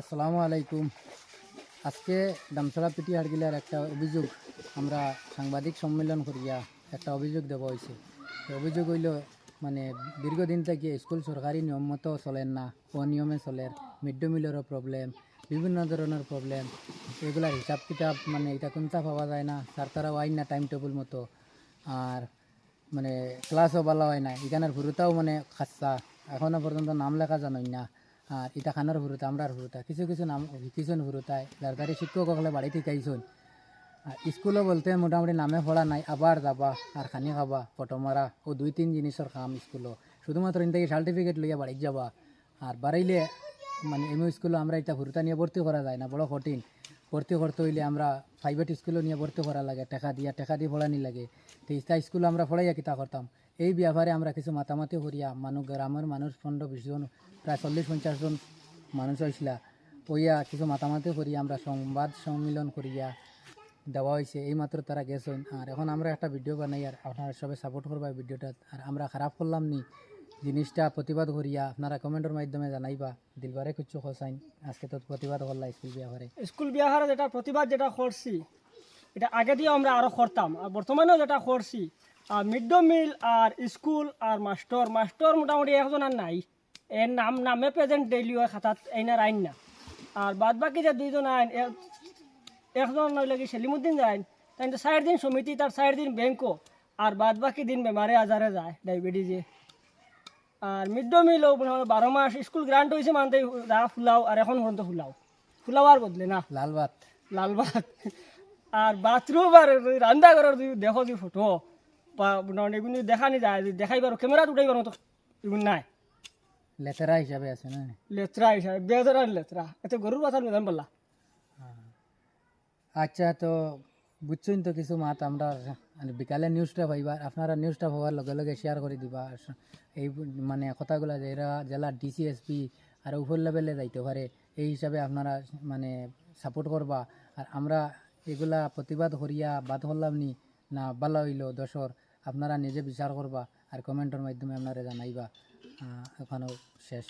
আসসালামু আলাইকুম। আজকে দামছড়া পিটি হাড়গিলার একটা অভিযোগ আমরা সাংবাদিক সম্মেলন করিয়া একটা অভিযোগ দেওয়া হয়েছে অভিযোগ হইল মানে দীর্ঘদিন থেকে স্কুল সরকারি নিয়ম মতো চলেন না, অনিয়মে চলের মিড ডে মিলেরও প্রবলেম বিভিন্ন ধরনের প্রবলেম এগুলার হিসাব কিতাব মানে এটা কোনটা পাওয়া যায় না, তার তারাও আইন না টাইম টেবিল মতো। আর মানে ক্লাসও ভালো হয় না, এখানের ভুরুতাও মানে খাচ্ছা, এখনও পর্যন্ত নাম লেখা জানোই না। আর ইটা খানার হুরুতা আমরার হুরুতা কিছু কিছু নাম শিকিছুন দারদারি শিক্ষক হলে বাড়ি শিকাইছুন আর স্কুলও বলতে মোটামুটি নামে পড়া নাই, আবার যাবা আর খানি খাবা, ফটো মারা ও দুই তিন জিনিসের কাম স্কুলও। শুধুমাত্র ইন থেকে সার্টিফিকেট লইয়া বাড়ি যাবা। আর বাড়াইলে মানে এমও স্কুলও আমরা এটা হুরুতা নিয়ে ভর্তি করা যায় না, বড় কঠিন। ভর্তি করতে হইলে আমরা প্রাইভেট স্কুলে নিয়ে ভর্তি করা লাগে, টাকা দিয়া, টাকা দিয়ে পড়ানি লাগে। তো ইস্তা স্কুলে আমরা পড়াইয়া কিতা করতাম? এই ব্যাপারে আমরা কিছু মাতামাতি করিয়া মানুষ গ্রামের মানুষ পনেরো, বিশ জন, প্রায় চল্লিশ, পঞ্চাশ জন মানুষ হয়েছিল ওইয়া কিছু মাতামাতি করিয়া আমরা সংবাদ সম্মিলন করিয়া দেওয়া হয়েছে এইমাত্র তারা গেছেন। আর এখন আমরা একটা ভিডিও বানাই, আর আপনারা সবাই সাপোর্ট করবা ভিডিওটা আর আমরা খারাপ করলাম নি। জিনিসটা প্রতিবাদ করিয়া আপনারা কমেন্টের মাধ্যমে জানাইবা। দিলবারে কিছু খসাইন আজকে তো প্রতিবাদ করলা স্কুল ব্যাপারে স্কুল বিয়াহারে যেটা প্রতিবাদ যেটা করছি, এটা আগে দিয়ে আমরা আরও করতাম। আর বর্তমানেও যেটা করছি, আর মিড ডে মিল, আর স্কুল, আর মাস্টর। মাস্টর মোটামুটি একজন আর নাই। এর নাম, নামে প্রেজেন্ট ডেইলি হয়, খাতাত এইনার আইন না। আর বাদ বাকি যে দুইজন আইন একজন কি সেলিমুদ্দিন যায় তাই চার দিন সমিতি, তার চার দিন ব্যাংকও আর বাদ বাকি দিন বেমারে আজারে যায়, ডায়াবেটিসে। আর মিড ডে মিলও বারো মাস স্কুল গ্রান্ট হয়েছে মানতে যা ফুলাও আর এখন পর্যন্ত ফুলাও। ফুলাওয়ার বদলে না। লাল ভাত। লালবাগ আর বাথরুম আর রান্না ঘরের যদি দেখো যে ফটো বা নন এগুলো দেখানি যায় যে দেখাইবার ক্যামেরাত উঠাইবার মতো এগুলো নাই। লেতেরা হিসাবে আছে না? লেতরা হিসাবে বেজরার লেতরা। এতে গরুর বাথার মেদান বললা আচ্ছা তো বুঝছেন তো কিছু মাত আমরা মানে বিকালে নিউজটা পাইবা, আপনারা নিউজটা পাওয়ার লগে লগে শেয়ার করে দিবা। এই মানে কথাগুলো যে এরা জেলার ডিসিএসপি আর উপর লেভেলে যাইতে পারে এই হিসাবে আপনারা মানে সাপোর্ট করবা। আর আমরা এগুলা প্রতিবাদ করিয়া বাদ করলাম নি, না ভালো হইল দশর আপনারা নিজে বিচার করবা। আর কমেন্টের মাধ্যমে আপনারা জানাইবা। এখানেও শেষ।